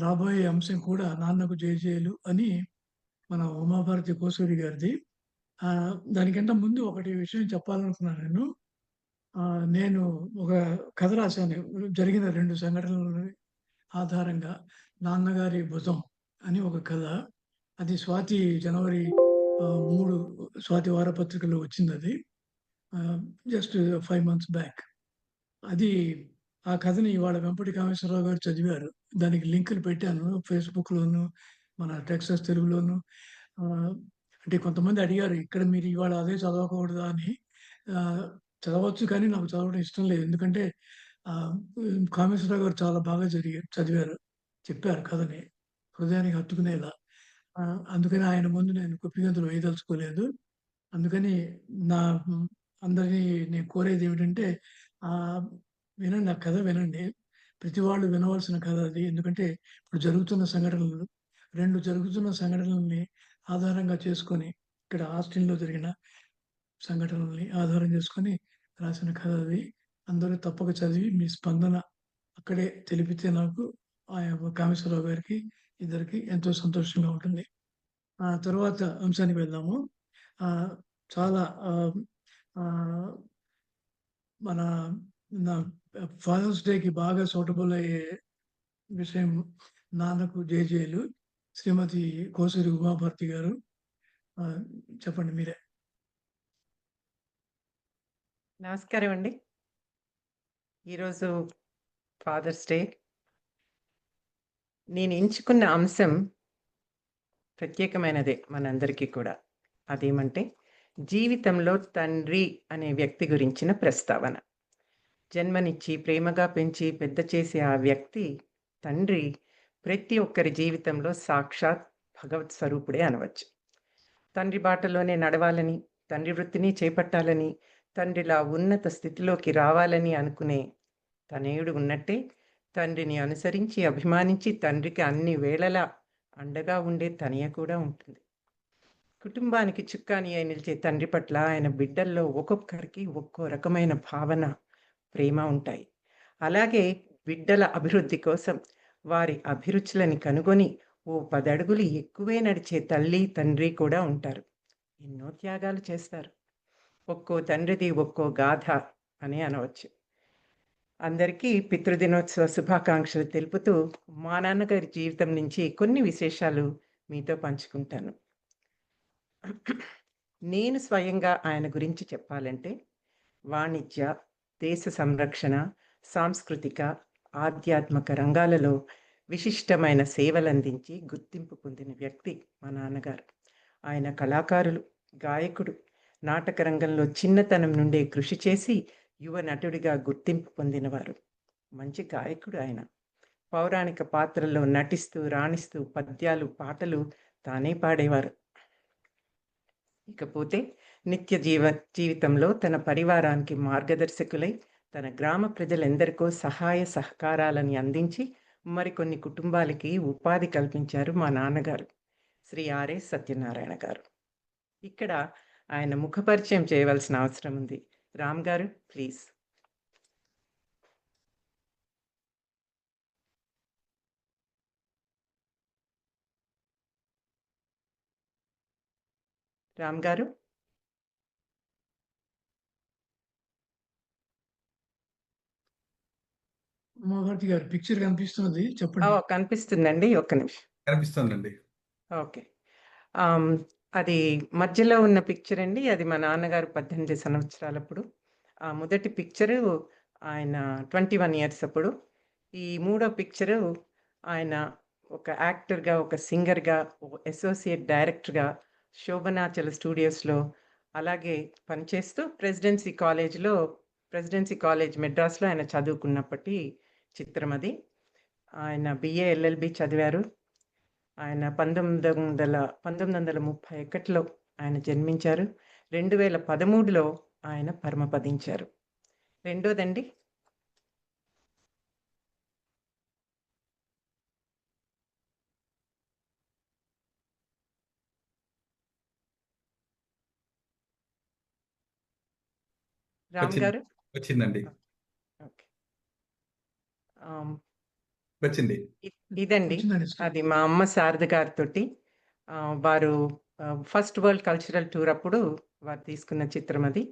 రాబోయే అంశం కూడా నాన్నకు జయజయలు అని మన ఉమాభారతి కోసూరి గారిది. దానికంటే ముందు ఒకటి విషయం చెప్పాలనుకున్నాను నేను. నేను ఒక కథ రాశాను. జరిగిన రెండు సంఘటనల ఆధారంగా 'నాన్నగారి భుజం' అని ఒక కథ. అది స్వాతి జనవరి మూడు స్వాతి వారపత్రికలో వచ్చింది అది జస్ట్ ఫైవ్ మంత్స్ బ్యాక్. అది ఆ కథని ఇవాళ వెంపటి కామేశ్వరరావు గారు చదివారు. దానికి లింకులు పెట్టాను ఫేస్‌బుక్‌లోను, మన టెక్సస్ తెలుగులోను. అంటే కొంతమంది అడిగారు, "ఇక్కడ మీరు ఇవాళ అదే చదవకూడదా?" అని. చదవచ్చు కానీ నాకు చదవడం ఇష్టం లేదు. ఎందుకంటే కామేశ్వర కామేశ్వరరావు గారు చాలా బాగా జరిగి చదివారు. చెప్పారు కథని. హృదయానికి హత్తుకునేలా. అందుకని ఆయన ముందు నేను కుప్పిగంతులు వేయదలుచుకోలేదు. అందుకని నా అందరినీ నేను కోరేది ఏమిటంటే వినండి ఆ కథ వినండి. ప్రతి వాళ్ళు వినవలసిన కథ అది. ఎందుకంటే ఇప్పుడు జరుగుతున్న సంఘటనలు రెండు జరుగుతున్న సంఘటనలని ఆధారంగా చేసుకొని, ఇక్కడ ఆస్టిన్‌లో జరిగిన సంఘటనల్ని ఆధారం చేసుకొని రాసిన కథ అది. అందరూ తప్పక చదివి మీ స్పందన అక్కడే తెలిపితే నాకు ఆహ్, కామేశ్వరరావు గారికి, ఇద్దరికి ఎంతో సంతోషంగా ఉంటుంది. ఆ తరువాత అంశానికి వెళ్దాము. చాలా మన నా ఫాదర్స్ డేకి బాగా సూటబుల్ అయ్యే విషయం 'నాన్నకు జేజేలు' శ్రీమతి కోసూరి ఉమాభారతి గారు. చెప్పండి మీరే. నమస్కారం అండి. ఈరోజు ఫాదర్స్ డే. నేను ఎంచుకున్న అంశం ప్రత్యేకమైనదే మనందరికీ కూడా. అదేమంటే జీవితంలో తండ్రి అనే వ్యక్తి గురించిన ప్రస్తావన. జన్మనిచ్చి, ప్రేమగా పెంచి, పెద్ద చేసే ఆ వ్యక్తి తండ్రి ప్రతి ఒక్కరి జీవితంలో సాక్షాత్ భగవత్ స్వరూపుడే అనవచ్చు. తండ్రి బాటలోనే నడవాలని, తండ్రి వృత్తిని చేపట్టాలని, తండ్రిలా ఉన్నత స్థితిలోకి రావాలని అనుకునే తనయుడు ఉన్నట్టే, తండ్రిని అనుసరించి, అభిమానించి, తండ్రికి అన్ని వేళలా అండగా ఉండే తనయ కూడా ఉంటుంది. కుటుంబానికి చుక్కాని అయి నిలిచే తండ్రి పట్ల ఆయన బిడ్డల్లో ఒక్కొక్కరికి ఒక్కో రకమైన భావన, ప్రేమ ఉంటాయి. అలాగే బిడ్డల అభివృద్ధి కోసం వారి అభిరుచులని కనుగొని ఓ పదడుగులు ఎక్కువే నడిచే తల్లి, తండ్రి కూడా ఉంటారు. ఎన్నో త్యాగాలు చేస్తారు. ఒక్కో తండ్రిది ఒక్కో గాథ అని అనవచ్చు. అందరికీ పితృదినోత్సవ శుభాకాంక్షలు తెలుపుతూ మా నాన్నగారి జీవితం నుంచి కొన్ని విశేషాలు మీతో పంచుకుంటాను. నేను స్వయంగా ఆయన గురించి చెప్పాలంటే వాణిజ్య, దేశ సంరక్షణ, సాంస్కృతిక, ఆధ్యాత్మిక రంగాలలో విశిష్టమైన సేవలందించి గుర్తింపు పొందిన వ్యక్తి మా నాన్నగారు. ఆయన కళాకారులు, గాయకుడు, నాటక రంగంలో చిన్నతనం నుండే కృషి చేసి యువ నటుడిగా గుర్తింపు పొందినవారు. మంచి గాయకుడు ఆయన. పౌరాణిక పాత్రల్లో నటిస్తూ, రాణిస్తూ పద్యాలు, పాటలు తానే పాడేవారు. ఇకపోతే నిత్య జీవ జీవితంలో తన పరివారానికి మార్గదర్శకులై, తన గ్రామ ప్రజలెందరికో సహాయ సహకారాలని అందించి, మరికొన్ని కుటుంబాలకి ఉపాధి కల్పించారు మా నాన్నగారు. శ్రీ ఆర్ఎస్ సత్యనారాయణ గారు. ఇక్కడ ఆయన ముఖపరిచయం చేయవలసిన అవసరం ఉంది. రామ్ గారు ప్లీజ్. రామ్ గారు? ఉమాభారతి గారు పిక్చర్ కనిపిస్తున్నది. ఓ చెప్పండి. కనిపిస్తుందండి. ఒక్క నిమిషం. కనిపిస్తోందండి. ఓకే. అది మధ్యలో ఉన్న పిక్చర్ అండి. అది మా నాన్నగారు 18 సంవత్సరాలప్పుడు. ఆ మొదటి పిక్చరు ఆయన 21 ఇయర్స్ అప్పుడు. ఈ మూడో పిక్చరు ఆయన ఒక యాక్టర్‌గా, ఒక సింగర్‌గా, ఒక అసోసియేట్ డైరెక్టర్‌గా శోభనాచల స్టూడియోస్‌లో అలాగే పనిచేస్తూ ప్రెసిడెన్సీ కాలేజ్‌లో ప్రెసిడెన్సీ కాలేజ్ మెడ్రాస్‌లో ఆయన చదువుకున్నప్పటి చిత్రం అది. ఆయన బీఏ, ఎల్ఎల్బీ చదివారు. ఆయన 1900 1931లో ఆయన జన్మించారు. 2013లో ఆయన పరమపదించారు. రెండోదండి. రామ్. గారు? వచ్చిందండి. వచ్చింది. ఇదండి. అది మా అమ్మ శారద గారితోటి ఆహ్, వారు ఫస్ట్ వరల్డ్ కల్చరల్ టూర్ అప్పుడు వారు తీసుకున్న చిత్రం అది.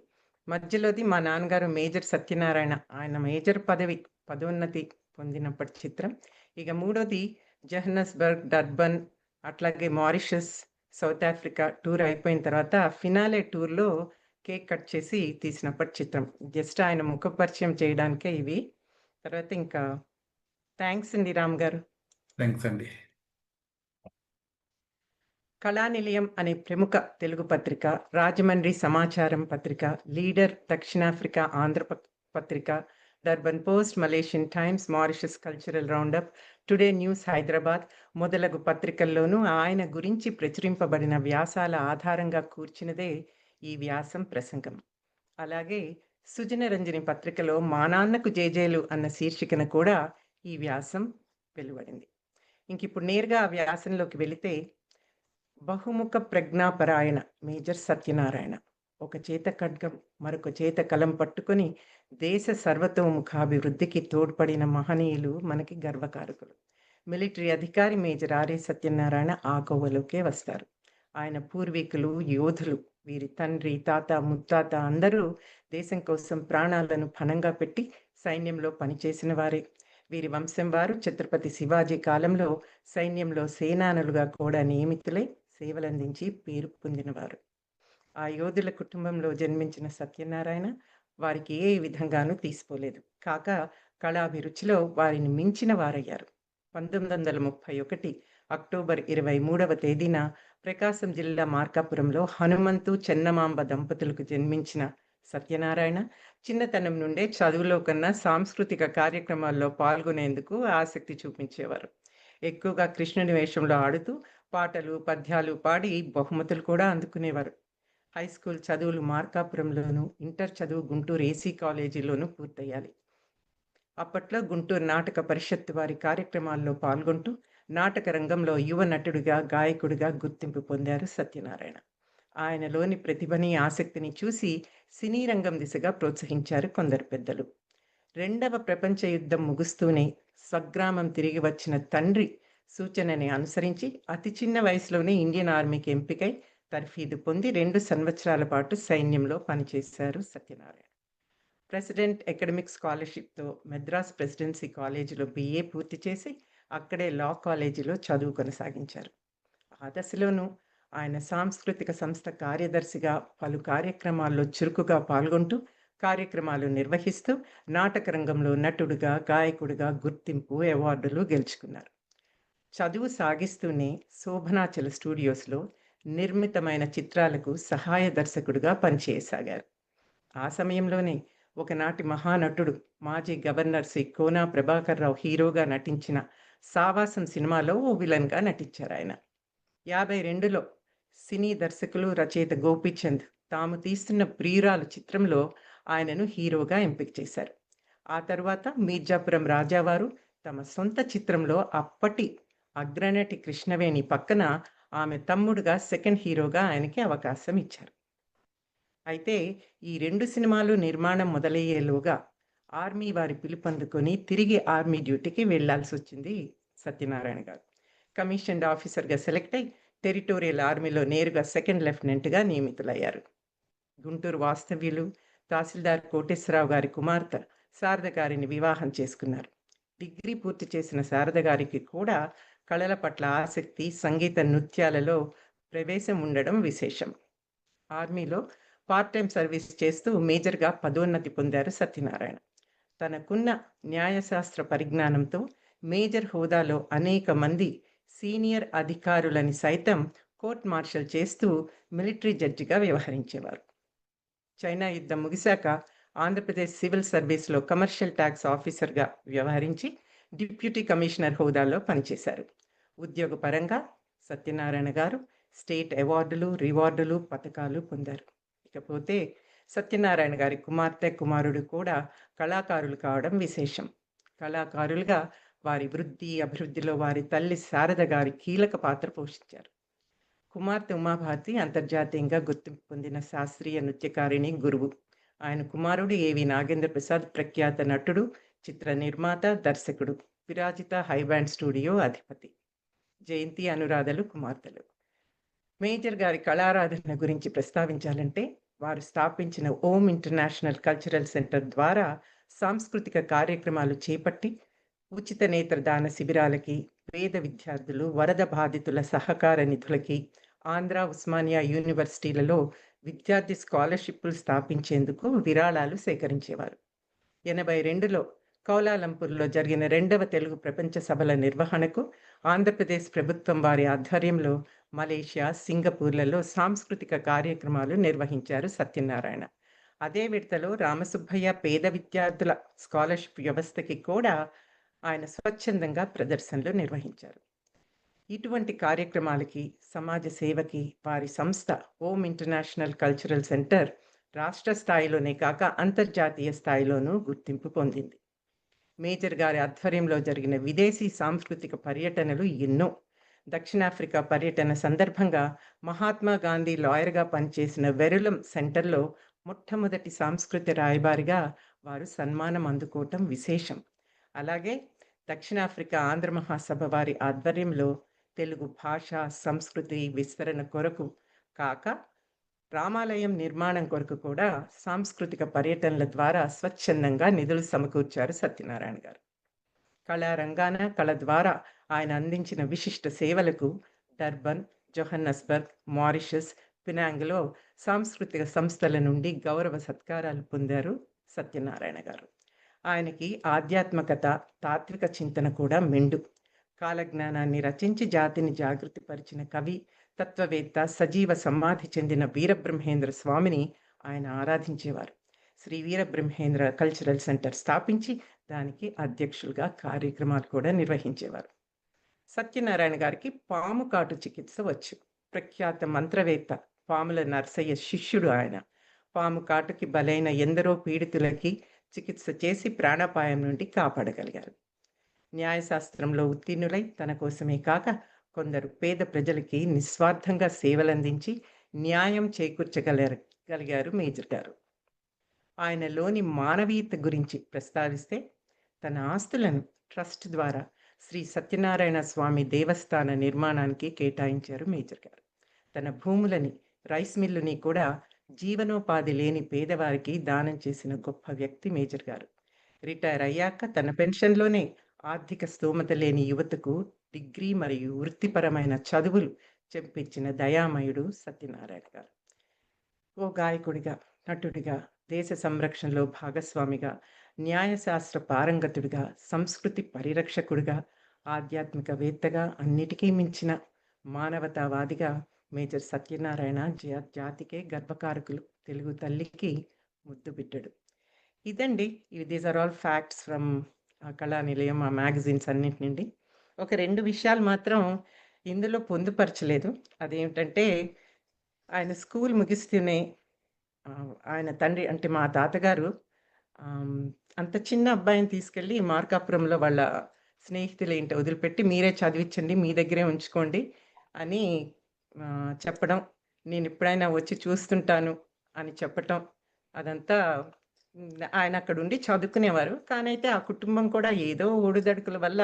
మధ్యలోది మా నాన్నగారు మేజర్ సత్యనారాయణ. ఆయన మేజర్ పదవి, పదోన్నతి పొందినప్పటి చిత్రం. ఇక మూడోది జోహానస్బర్గ్, డర్బన్ అట్లాగే మారిషస్, సౌత్ ఆఫ్రికా టూర్ అయిపోయిన తర్వాత ఫినాలే టూర్‌లో కేక్ కట్ చేసి తీసినప్పటి చిత్రం. జస్ట్ ఆయన ముఖ పరిచయం చేయడానికే ఇవి. తర్వాత ఇంకా థాంక్స్ అండి రామ్ గారు. థాంక్స్ అండి. కళానిలయం అనే ప్రముఖ తెలుగు పత్రిక, రాజమండ్రి సమాచారం పత్రిక, లీడర్ దక్షిణాఫ్రికా Andhra Patrika, Durban Post, Malaysian Times, Mauritius Cultural Roundup, Today News Hyderabad మొదలగు పత్రికల్లోనూ ఆయన గురించి ప్రచురింపబడిన వ్యాసాల ఆధారంగా కూర్చినదే ఈ వ్యాసం ప్రసంగం. అలాగే సుజనరంజని పత్రికలో మా నాన్నకు జేజేలు అన్న శీర్షికన కూడా ఈ వ్యాసం వెలువడింది. ఇంకిప్పుడు నేరుగా ఆ వ్యాసంలోకి వెళితే బహుముఖ ప్రజ్ఞాపరాయణ మేజర్ సత్యనారాయణ. ఒక చేత ఖడ్గం, మరొక చేత కలం పట్టుకొని దేశ సర్వతోముఖాభివృద్ధికి తోడ్పడిన మహనీయులు మనకి గర్వకారకులు. మిలిటరీ అధికారి మేజర్ ఆర్ఏ సత్యనారాయణ ఆ కోవలోకే వస్తారు. ఆయన పూర్వీకులు యోధులు. వీరి తండ్రి, తాత, ముత్తాత అందరూ దేశం కోసం ప్రాణాలను పణంగా పెట్టి సైన్యంలో పనిచేసిన వారే. వీరి వంశం వారు ఛత్రపతి శివాజీ కాలంలో సైన్యంలో సేనానులుగా కూడా నియమితులై సేవలందించి పేరు పొందినవారు. ఆ యోధుల కుటుంబంలో జన్మించిన సత్యనారాయణ వారికి ఏ విధంగానూ తీసిపోలేదు. కాక కళాభిరుచిలో వారిని మించిన వారయ్యారు. 1931 అక్టోబర్ 23వ తేదీన ప్రకాశం జిల్లా మార్కాపురంలో హనుమంతు, చెన్నమాంబ దంపతులకు జన్మించిన సత్యనారాయణ చిన్నతనం నుండే చదువులో కన్నా సాంస్కృతిక కార్యక్రమాల్లో పాల్గొనేందుకు ఆసక్తి చూపించేవారు. ఎక్కువగా కృష్ణుని వేషంలో ఆడుతూ పాటలు, పద్యాలు పాడి బహుమతులు కూడా అందుకునేవారు. హై స్కూల్ చదువులు మార్కాపురంలోను, ఇంటర్ చదువు గుంటూరు ఏసీ కాలేజీలోనూ పూర్తయ్యాలి. అప్పట్లో గుంటూరు నాటక పరిషత్ వారి కార్యక్రమాల్లో పాల్గొంటూ నాటక రంగంలో యువ నటుడిగా, గాయకుడిగా గుర్తింపు పొందారు సత్యనారాయణ. ఆయనలోని ప్రతిభని, ఆసక్తిని చూసి సినీ రంగం దిశగా ప్రోత్సహించారు కొందరు పెద్దలు. రెండవ ప్రపంచ యుద్ధం ముగుస్తూనే స్వగ్రామం తిరిగి వచ్చిన తండ్రి సూచనని అనుసరించి అతి చిన్న వయసులోనే ఇండియన్ ఆర్మీకి ఎంపికై తర్ఫీదు పొంది రెండు సంవత్సరాల పాటు సైన్యంలో పనిచేశారు సత్యనారాయణ. ప్రెసిడెంట్ అకాడమిక్ స్కాలర్‌షిప్‌తో మద్రాస్ ప్రెసిడెన్సీ కాలేజీలో బీఏ పూర్తి చేసి అక్కడే లా కాలేజీలో చదువు కొనసాగించారు. ఆ దశలోనూ ఆయన సాంస్కృతిక సంస్థ కార్యదర్శిగా పలు కార్యక్రమాల్లో చురుకుగా పాల్గొంటూ కార్యక్రమాలు నిర్వహిస్తూ నాటక రంగంలో నటుడుగా గాయకుడిగా గుర్తింపు, అవార్డులు గెలుచుకున్నారు. చదువు సాగిస్తూనే శోభనాచల స్టూడియోస్‌లో నిర్మితమైన చిత్రాలకు సహాయ దర్శకుడిగా పనిచేయసాగారు. ఆ సమయంలోనే ఒకనాటి మహానటుడు, మాజీ గవర్నర్ శ్రీ కోన ప్రభాకర్‌రావు హీరోగా నటించిన 'సావాసం' సినిమాలో ఓ విలన్‌గా నటించారు ఆయన యాభై రెండులో సినీ దర్శకులు, రచయిత గోపీచంద్ తాము తీస్తున్న 'ప్రియురాలు' చిత్రంలో ఆయనను హీరోగా ఎంపిక చేశారు. ఆ తర్వాత మీర్జాపురం రాజావారు తమ సొంత చిత్రంలో అప్పటి అగ్రనటి కృష్ణవేణి పక్కన ఆమె తమ్ముడుగా సెకండ్ హీరోగా ఆయనకి అవకాశం ఇచ్చారు. అయితే ఈ రెండు సినిమాలు నిర్మాణం మొదలయ్యేలోగా ఆర్మీ వారి పిలుపందుకొని తిరిగి ఆర్మీ డ్యూటీకి వెళ్ళాల్సొచ్చింది సత్యనారాయణ గారు. కమిషన్డ్ ఆఫీసర్‌గా సెలెక్ట్ అయి టెరిటోరియల్ ఆర్మీలో నేరుగా సెకండ్ లెఫ్టినెంట్‌గా నియమితులయ్యారు. గుంటూరు వాస్తవ్యులు, తహసీల్దార్ కోటేశ్వరరావు గారి కుమార్తె శారద గారిని వివాహం చేసుకున్నారు. డిగ్రీ పూర్తి చేసిన శారద గారికి కూడా కళల పట్ల ఆసక్తి, సంగీత నృత్యాలలో ప్రవేశం ఉండడం విశేషం. ఆర్మీలో పార్ట్ టైం సర్వీస్ చేస్తూ మేజర్‌గా పదోన్నతి పొందారు సత్యనారాయణ. తనకున్న న్యాయశాస్త్ర పరిజ్ఞానంతో మేజర్ హోదాలో అనేక మంది సీనియర్ అధికారులని సైతం కోర్ట్ మార్షల్ చేస్తూ మిలిటరీ జడ్జిగా వ్యవహరించేవారు. చైనా యుద్ధం ముగిశాక ఆంధ్రప్రదేశ్ సివిల్ సర్వీస్‌లో కమర్షియల్ ట్యాక్స్ ఆఫీసర్‌గా వ్యవహరించి డిప్యూటీ కమిషనర్ హోదాలో పనిచేశారు. ఉద్యోగపరంగా సత్యనారాయణ గారు స్టేట్ అవార్డులు, రివార్డులు, పథకాలు పొందారు. ఇకపోతే సత్యనారాయణ గారి కుమార్తె, కుమారుడు కూడా కళాకారులు కావడం విశేషం. కళాకారులుగా వారి వృద్ధి, అభివృద్ధిలో వారి తల్లి శారద గారి కీలక పాత్ర పోషించారు. కుమార్తె ఉమాభారతి అంతర్జాతీయంగా గుర్తింపు పొందిన శాస్త్రీయ నృత్యకారిణి, గురువు. ఆయన కుమారుడు ఏవి నాగేంద్ర ప్రసాద్ ప్రఖ్యాత నటుడు, చిత్ర నిర్మాత, దర్శకుడు. విరాజిత హై బ్యాండ్ స్టూడియో అధిపతి జయంతి అనురాధలు కుమార్తెలు మేజర్ గారి కళారాధన గురించి ప్రస్తావించాలంటే వారు స్థాపించిన ఓం ఇంటర్నేషనల్ కల్చరల్ సెంటర్ ద్వారా సాంస్కృతిక కార్యక్రమాలు చేపట్టి ఉచిత నేత్రదాన శిబిరాలకి పేద విద్యార్థులు వరద బాధితుల సహకార నిధులకి ఆంధ్ర ఉస్మానియా యూనివర్సిటీలలో విద్యార్థి స్కాలర్షిప్లు స్థాపించేందుకు విరాళాలు సేకరించేవారు. ఎనభై రెండులో కౌలాలంపూర్లో జరిగిన రెండవ తెలుగు ప్రపంచ సభల నిర్వహణకు ఆంధ్రప్రదేశ్ ప్రభుత్వం వారి ఆధ్వర్యంలో మలేషియా సింగపూర్లలో సాంస్కృతిక కార్యక్రమాలు నిర్వహించారు సత్యనారాయణ. అదే విడతలో రామసుబ్బయ్య పేద విద్యార్థుల స్కాలర్షిప్ వ్యవస్థకి కూడా ఆయన స్వచ్ఛందంగా ప్రదర్శనలు నిర్వహించారు. ఇటువంటి కార్యక్రమాలకి సమాజ సేవకి వారి సంస్థ ఓం ఇంటర్నేషనల్ కల్చరల్ సెంటర్ రాష్ట్ర స్థాయిలోనే కాక అంతర్జాతీయ స్థాయిలోనూ గుర్తింపు పొందింది. మేజర్ గారి ఆధ్వర్యంలో జరిగిన విదేశీ సాంస్కృతిక పర్యటనలు ఎన్నో దక్షిణాఫ్రికా పర్యటన సందర్భంగా మహాత్మా గాంధీ లాయర్గా పనిచేసిన వెరులం సెంటర్లో మొట్టమొదటి సాంస్కృతిక రాయబారిగా వారు సన్మానం అందుకోవటం విశేషం. అలాగే దక్షిణాఫ్రికా ఆంధ్ర మహాసభ వారి ఆధ్వర్యంలో తెలుగు భాష సంస్కృతి విస్తరణ కొరకు కాక రామాలయం నిర్మాణం కొరకు కూడా సాంస్కృతిక పర్యటనల ద్వారా స్వచ్ఛందంగా నిధులు సమకూర్చారు సత్యనారాయణ గారు. కళారంగాన కళ ద్వారా ఆయన అందించిన విశిష్ట సేవలకు డర్బన్ జొహన్నస్బర్గ్ మారిషస్ పినాంగ్లో సాంస్కృతిక సంస్థల నుండి గౌరవ సత్కారాలు పొందారు సత్యనారాయణ గారు. ఆయనకి ఆధ్యాత్మికత తాత్విక చింతన కూడా మెండు. కాలజ్ఞానాన్ని రచించి జాతిని జాగృతిపరిచిన కవి తత్వవేత్త సజీవ సమాధి చెందిన వీరబ్రహ్మేంద్ర స్వామిని ఆయన ఆరాధించేవారు. శ్రీ వీరబ్రహ్మేంద్ర కల్చరల్ సెంటర్ స్థాపించి దానికి అధ్యక్షులుగా కార్యక్రమాలు కూడా నిర్వహించేవారు. సత్యనారాయణ గారికి పాము కాటు చికిత్స వచ్చు. ప్రఖ్యాత మంత్రవేత్త పాముల నర్సయ్య శిష్యుడు ఆయన. పాము కాటుకి బలైన ఎందరో పీడితులకి చికిత్స చేసి ప్రాణాపాయం నుండి కాపాడగలిగారు. న్యాయశాస్త్రంలో ఉత్తీర్ణులై తన కోసమే కాక కొందరు పేద ప్రజలకి నిస్వార్థంగా సేవలందించి న్యాయం చేకూర్చగలగలిగారు మేజర్ గారు. ఆయనలోని మానవీయత గురించి ప్రస్తావిస్తే తన ఆస్తులను ట్రస్ట్ ద్వారా శ్రీ సత్యనారాయణ స్వామి దేవస్థాన నిర్మాణానికి కేటాయించారు మేజర్ గారు. తన భూములని రైస్ మిల్లుని కూడా జీవనోపాధి లేని పేదవారికి దానం చేసిన గొప్ప వ్యక్తి మేజర్ గారు. రిటైర్ అయ్యాక తన పెన్షన్లోనే ఆర్థిక స్తోమత లేని యువతకు డిగ్రీ మరియు వృత్తిపరమైన చదువులు చెప్పించిన దయామయుడు సత్యనారాయణ గారు. ఓ గాయకుడిగా నటుడిగా దేశ సంరక్షణలో భాగస్వామిగా న్యాయశాస్త్ర పారంగతుడిగా సంస్కృతి పరిరక్షకుడిగా ఆధ్యాత్మికవేత్తగా అన్నిటికీ మించిన మానవతావాదిగా మేజర్ సత్యనారాయణ జా జాతికే గర్భకారకులు. తెలుగు తల్లికి ముద్దు బిడ్డడు. ఇదండి. These are all facts from Kala Nilayam ఆ మ్యాగజైన్స్ అన్నిటి నుండి. ఒక రెండు విషయాలు మాత్రం ఇందులో పొందుపరచలేదు. అదేమిటంటే ఆయన స్కూల్ ముగిస్తూనే ఆయన తండ్రి అంటే మా తాతగారు అంత చిన్న అబ్బాయిని తీసుకెళ్ళి మార్కాపురంలో వాళ్ళ స్నేహితులు ఏంటో వదిలిపెట్టి మీరే చదివించండి మీ దగ్గరే ఉంచుకోండి అని చెప్పడం నేను ఎప్పుడైనా వచ్చి చూస్తుంటాను అని చెప్పటం అదంతా ఆయన అక్కడ ఉండి చదువుకునేవారు. కానీ అయితే ఆ కుటుంబం కూడా ఏదో ఒడిదడుకుల వల్ల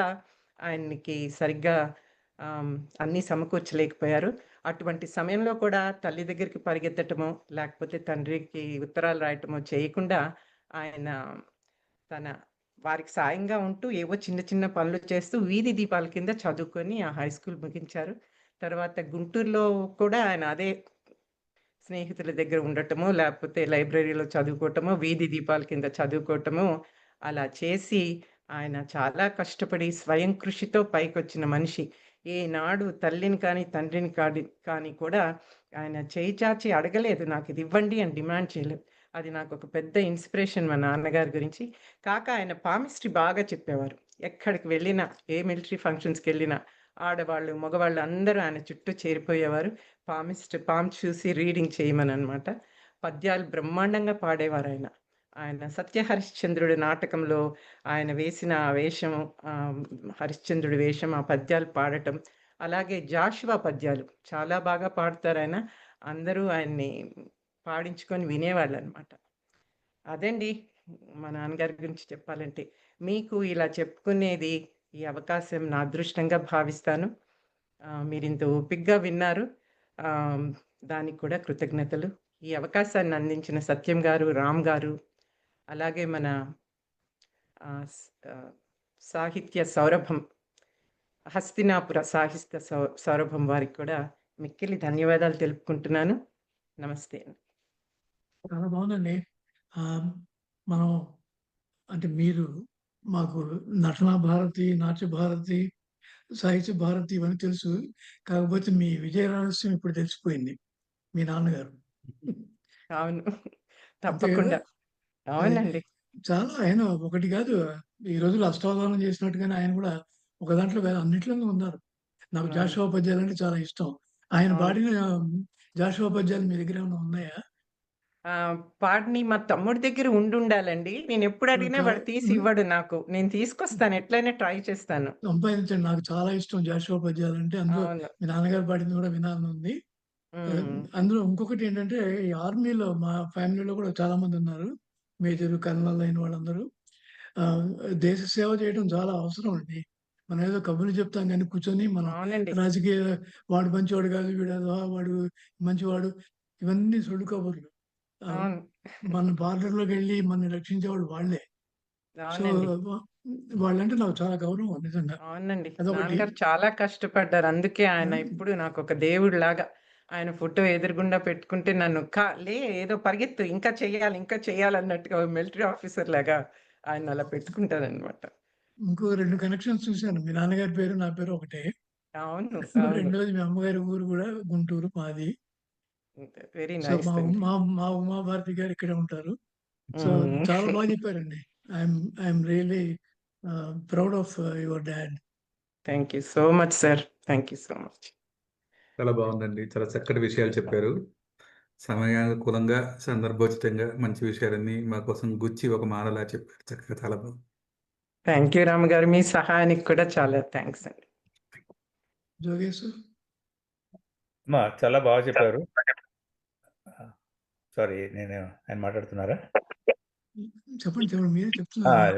ఆయనకి సరిగ్గా అన్నీ సమకూర్చలేకపోయారు. అటువంటి సమయంలో కూడా తల్లి దగ్గరికి పరిగెత్తటమో లేకపోతే తండ్రికి ఉత్తరాలు రాయటమో చేయకుండా ఆయన తన వారికి సాయంగా ఉంటూ ఏవో చిన్న చిన్న పనులు చేస్తూ వీధి దీపాల కింద చదువుకొని ఆ హై స్కూల్ ముగించారు. తర్వాత గుంటూరులో కూడా ఆయన అదే స్నేహితుల దగ్గర ఉండటమో లేకపోతే లైబ్రరీలో చదువుకోవటమో వీధి దీపాల కింద చదువుకోవటమో అలా చేసి ఆయన చాలా కష్టపడి స్వయం కృషితో పైకొచ్చిన మనిషి. ఏనాడు తల్లిని కానీ తండ్రిని కానీ కానీ కూడా ఆయన చేయి చాచి అడగలేదు నాకు ఇది ఇవ్వండి అని డిమాండ్ చేయలేదు. అది నాకు ఒక పెద్ద ఇన్స్పిరేషన్ మా నాన్నగారి గురించి. కాక ఆయన పామిస్ట్రీ బాగా చెప్పేవారు. ఎక్కడికి వెళ్ళినా ఏ మిలిటరీ ఫంక్షన్స్కి వెళ్ళినా ఆడవాళ్ళు మగవాళ్ళు అందరూ ఆయన చుట్టూ చేరిపోయేవారు. పామిస్ట్ పామ్ చూసి రీడింగ్ చేయమని అనమాట పద్యాలు బ్రహ్మాండంగా పాడేవారు ఆయన. ఆయన సత్య హరిశ్చంద్రుడి నాటకంలో ఆయన వేసిన ఆ వేషం హరిశ్చంద్రుడి వేషం ఆ పద్యాలు పాడటం అలాగే జాషువా పద్యాలు చాలా బాగా పాడతారు ఆయన. అందరూ ఆయన్ని పాడించుకొని వినేవాళ్ళు అనమాట అదండి మా నాన్నగారి గురించి చెప్పాలంటే మీకు ఇలా చెప్పుకునేది ఈ అవకాశం నా అదృష్టంగా భావిస్తాను. మీరు ఇంత ఓపిక్గా విన్నారు. దానికి కూడా కృతజ్ఞతలు. ఈ అవకాశాన్ని అందించిన సత్యం గారు, రామ్ గారు, అలాగే మన సాహిత్య సౌరభం హస్తినాపుర సాహిత్య సౌ సౌరభం వారికి కూడా మిక్కిలి ధన్యవాదాలు తెలుపుకుంటున్నాను. నమస్తే. చాలా బాగుందండి. మనం అంటే మీరు మాకు నటనా భారతి, నాట్య భారతి, సాహిత్య భారతి ఇవన్నీ తెలుసు. కాకపోతే మీ విజయ రహస్యం ఇప్పుడు తెలిసిపోయింది. మీ నాన్నగారు. అవును. తప్పకుండా. అవునండి. చాలా ఆయన ఒకటి కాదు. ఈ రోజుల్లో అష్టావధానం చేసినట్టుగానే ఆయన కూడా ఒక దాంట్లో అన్నిట్లోనూ ఉన్నారు. నాకు. జాషువా పద్యాలంటే చాలా ఇష్టం. ఆయన. పాడిన జాషువా పద్యాలు మీ దగ్గర ఏమైనా ఉన్నాయా? ఆహ్, పాడినయి మా తమ్ముడి దగ్గర ఉండుండాలండి. నేనెప్పుడు ఇప్పుడు అడిగినా కా వాడు తీసి. ఇవ్వడు నాకు. నేను తీసుకొస్తాను. ఎట్లైనా ట్రై చేస్తాను. సంపాదించండి. నాకు చాలా ఇష్టం జాషువా. అందులో అవును. మీ నాన్నగారు పాడింది కూడా వినాలని ఉంది. అందులో ఇంకొకటి ఏంటంటే ఈ ఆర్మీలో మా ఫ్యామిలీలో కూడా చాలా మంది ఉన్నారు. మేజర్, కల్నల్ అయిన వాళ్ళందరూ. దేశ సేవ చేయడం చాలా అవసరం అండి. మనం ఏదో కబుర్లు చెప్తాం గానీ కూర్చొని మనం. రాజకీయ వాడు మంచివాడు కాదు, వీడు వాడు మంచివాడు ఇవన్నీ సొల్లు కబుర్లు. మన రక్షించేవాళ్ళు వాళ్ళే. సో, అవునండి. వ వాళ్ళంటే నాకు చాలా గౌరవం నిజంగా. అవునండి. నాన్నగారు చాలా కష్టపడ్డారు. అందుకే ఆయన హ్మ్. ఎప్పుడు నాకొక దేవుడిలాగా. ఆయన ఫోటో ఎదురుగుండా పెట్టుకుంటే నన్ను క లే ఏదో పరిగెత్తు ఇంకా చెయ్యాలి, ఇంకా చెయ్యాలన్నట్టుగా మిలిటరీ ఆఫీసర్ లాగా ఆయన అలా పెట్టుకుంటారనమాట. ఇంకో 2 కనెక్షన్స్ చూసాను. మీ నాన్నగారి పేరు, నా పేరు ఒకటే. అవును. రెండోది మీ అమ్మగారి ఊరు గూడా గుంటూరు మాది. వెరీ నైస్ మా. ఉమా మా ఉమాభారతి గారు ఇక్కడే ఉంటారు. సో, హ్మ్. చాలా బాగా చెప్పారండి. I'm really ah, proud of your dad. Thank you so much sir. Thank you so much. చాలా బాగుందండి. చాలా చక్కటి విషయాలు చెప్పారు. సమయానుకూలంగా, సందర్భోచితంగా మంచి విషయాలన్నీ మా కోసం గుచ్చి ఒక మాలలా చెప్పారు. చక్కగా చాలా బాగుంది. థాంక్ యూ రామ్ గారు. మీ సహాయానికి కూడా చాలా థాంక్స్ అండి. జోగేశు? చాలా బాగా చెప్పారు. సారీ నేను ఆయన మాట్లాడుతున్నారా? చెప్పండి. చెప్పండి. మీరే! చెప్తున్నారు.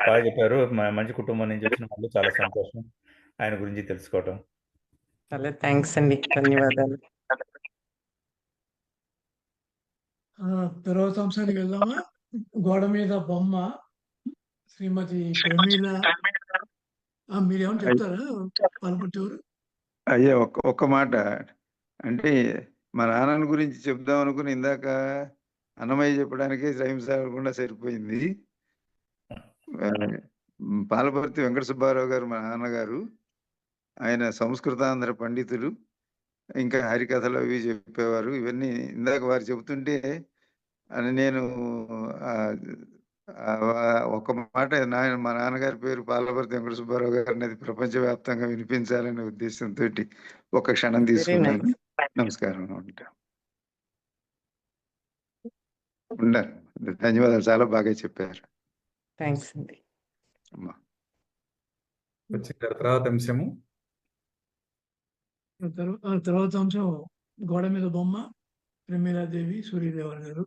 బాగా చెప్పారు. మ మంచి కుటుంబం నుంచి వచ్చిన వాళ్ళు చాలా సంతోషం. ఆయన గురించి తెలుసుకోవటం. చాలా థాంక్స్ అండి. ధన్యవాదాలు. ఆ! తర్వాత అంశానికి వెళ్దామా? గోడ మీద బొమ్మ శ్రీమతి ప్రమీల అయ్ చెప్తారా? పాల్పంటూరు? అయ్యా ఒక్క ఒక్క మాట. అంటే మా నాన్నని గురించి చెప్దాం అనుకుని ఇందాక అన్నమయ్య చెప్పడానికే సాలకుండా సరిపోయింది. పాలపర్తి వెంకట సుబ్బారావు గారు మా నాన్నగారు. ఆయన సంస్కృతాంధ్ర పండితులు. ఇంకా హరికథలు అవి చెప్పేవారు. ఇవన్నీ ఇందాక వారు చెబుతుంటే అని నేను ఒక్క మాట నా మా నాన్నగారి పేరు పాలపర్తి వెంకట సుబ్బారావు గారనేది ప్రపంచవ్యాప్తంగా వినిపించాలనే ఉద్దేశంతోటి ఒక్క క్షణం తీసుకున్నాను. నమస్కారం. ఉంటా. ఉంటాను. ధన్యవాదాలు. చాలా బాగా చెప్పారు. అండి. వచ్చిన తర్వాత అంశము తర్వాత అంశం గోడ మీద బొమ్మ ప్రమీలాదేవి, సూర్యదేవర గారు.